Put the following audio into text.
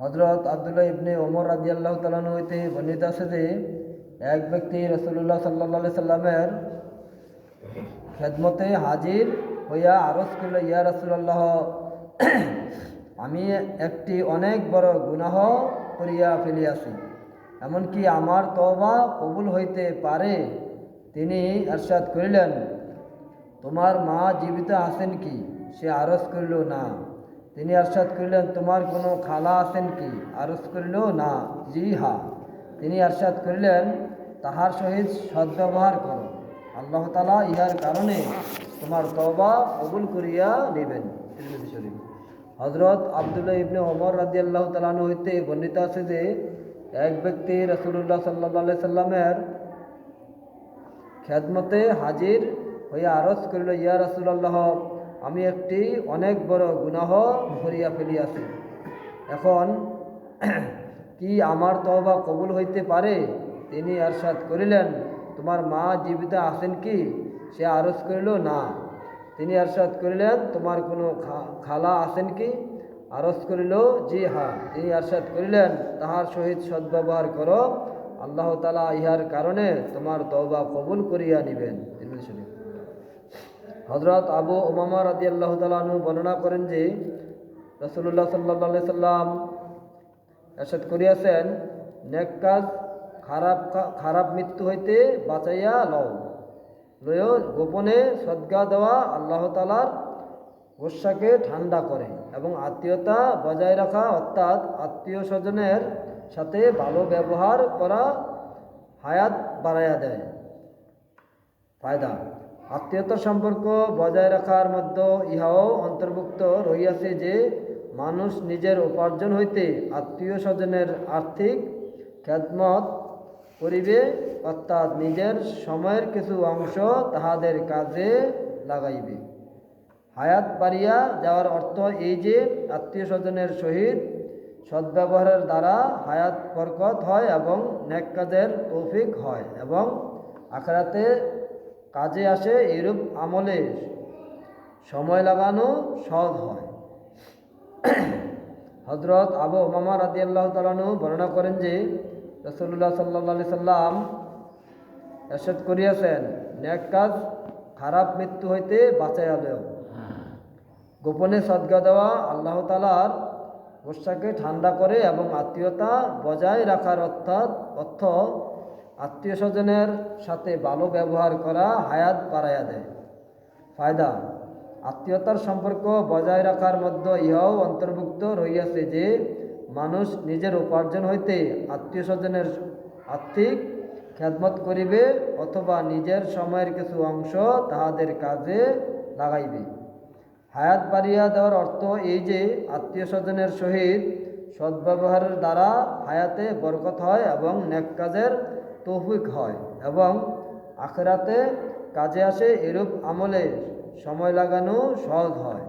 হজরত আবদুল্লাহ ইবনে ওমর রাজি আল্লাহ তালান হইতে বর্ণিত আছে যে, এক ব্যক্তি রসুল্লাহ সাল্লাহ সাল্লামের খেদমতে হাজির হইয়া আরজ করল, ইয়া রসুল্লাহ আমি একটি অনেক বড় গুনাহ করিয়া ফেলিয়াছি। এমনকি আমার তবা কবুল হইতে পারে। তিনি আরশাদ করিলেন, তোমার মা জীবিত আছেন কি? সে আরজ করিল, না। তিনি আরশাদ করিলেন, তোমার কোনো খালা আছেন কি? আরজ করিল, না, জি হা। তিনি আরশাদ করিলেন, তাহার সহিত সদ্ব্যবহার করো। আল্লাহ তালা ইহার কারণে তোমার তবা কবুল করিয়া নেবেন। শরীফ। হজরত আবদুল্লাহ ইবনে ওমর রাজি আল্লাহ তালানো হইতে বর্ণিত আছে যে, এক ব্যক্তি রসুল্লাহ সাল্লাহ সাল্লামের খেদমতে হাজির হইয়া আরজ করিল, ইয়া রসুল্লাহ আমি একটি অনেক বড় গুনাহ করিয়া ফেলিয়াছি। এখন কি আমার তওবা কবুল হইতে পারে? তিনি আরশাদ করিলেন, তোমার মা জীবিত আছেন কি? সে আরজ করিল, না। তিনি আরশাদ করিলেন, তোমার কোনো খালা আছেন কি? আরজ করিল, জি হা তিনি আরশাদ করিলেন, তাহার সহিত সদ্ব্যবহার করো। আল্লাহ তালা ইহার কারণে তোমার তওবা কবুল করিয়া নিবেন। হজরত আবু ওমামা রাজি আল্লাহ তালু বর্ণনা করেন যে রসুল্লাহ সাল্লাহ সাল্লাম এরশাদ করিয়াছেন, নেক কাজ, খারাপ খারাপ মৃত্যু হইতে বাঁচাইয়া লও। লয় গোপনে সদ্গা দেওয়া আল্লাহ তালার গোসাকে ঠান্ডা করে এবং আত্মীয়তা বজায় রাখা অর্থাৎ আত্মীয় স্বজনের সাথে ভালো ব্যবহার করা হায়াত বাড়াইয়া দেয়। ফায়দা আত্মীয়তার সম্পর্ক বজায় রাখার মধ্যে ইহাও অন্তর্ভুক্ত রহিয়াছে যে মানুষ নিজের উপার্জন হইতে আত্মীয় স্বজনের আর্থিক খেদমত করিবে, অর্থাৎ নিজের সময়ের কিছু অংশ তাহাদের কাজে লাগাইবে। হায়াত বাড়িয়া যাওয়ার অর্থ এই যে আত্মীয় স্বজনের সহিত সদ্ব্যবহারের দ্বারা হায়াত বরকত হয় এবং নেক কাজের তৌফিক হয় এবং আখরাতে কাজে আসে এরূপ আমলে সময় লাগানো সহজ হয়। হজরত আবু মামা রাদি আল্লাহ তালানু বর্ণনা করেন যে রসুল্লাহ সাল্লা সাল্লাম এরশাদ করিয়াছেন, নেক কাজ খারাপ মৃত্যু হইতে বাঁচাইয়া দেও। গোপনে সদ্গা দেওয়া আল্লাহ তালার গোসাকে ঠান্ডা করে এবং আত্মীয়তা বজায় রাখার অর্থাৎ অর্থ আত্মীয় স্বজনের সাথে ভালো ব্যবহার করা হায়াত বাড়াইয়া দেয়। ফায়দা, আত্মীয়তার সম্পর্ক বজায় রাখার মধ্যে ইহাও অন্তর্ভুক্ত রইয়াছে যে, মানুষ নিজের উপার্জন হইতে আত্মীয় স্বজনের আর্থিক খেদমত করিবে অথবা নিজের সময়ের কিছু অংশ তাহাদের কাজে লাগাইবে। হায়াত বাড়িয়া দেওয়ার অর্থ এই যে আত্মীয় স্বজনের সহিত সদ্ব্যবহারের দ্বারা হায়াতে বরকত হয় এবং নেক কাজের তৌফিক হয় এবং আখরাতে কাজে আসে এরূপ আমলে সময় লাগানো সহজ হয়।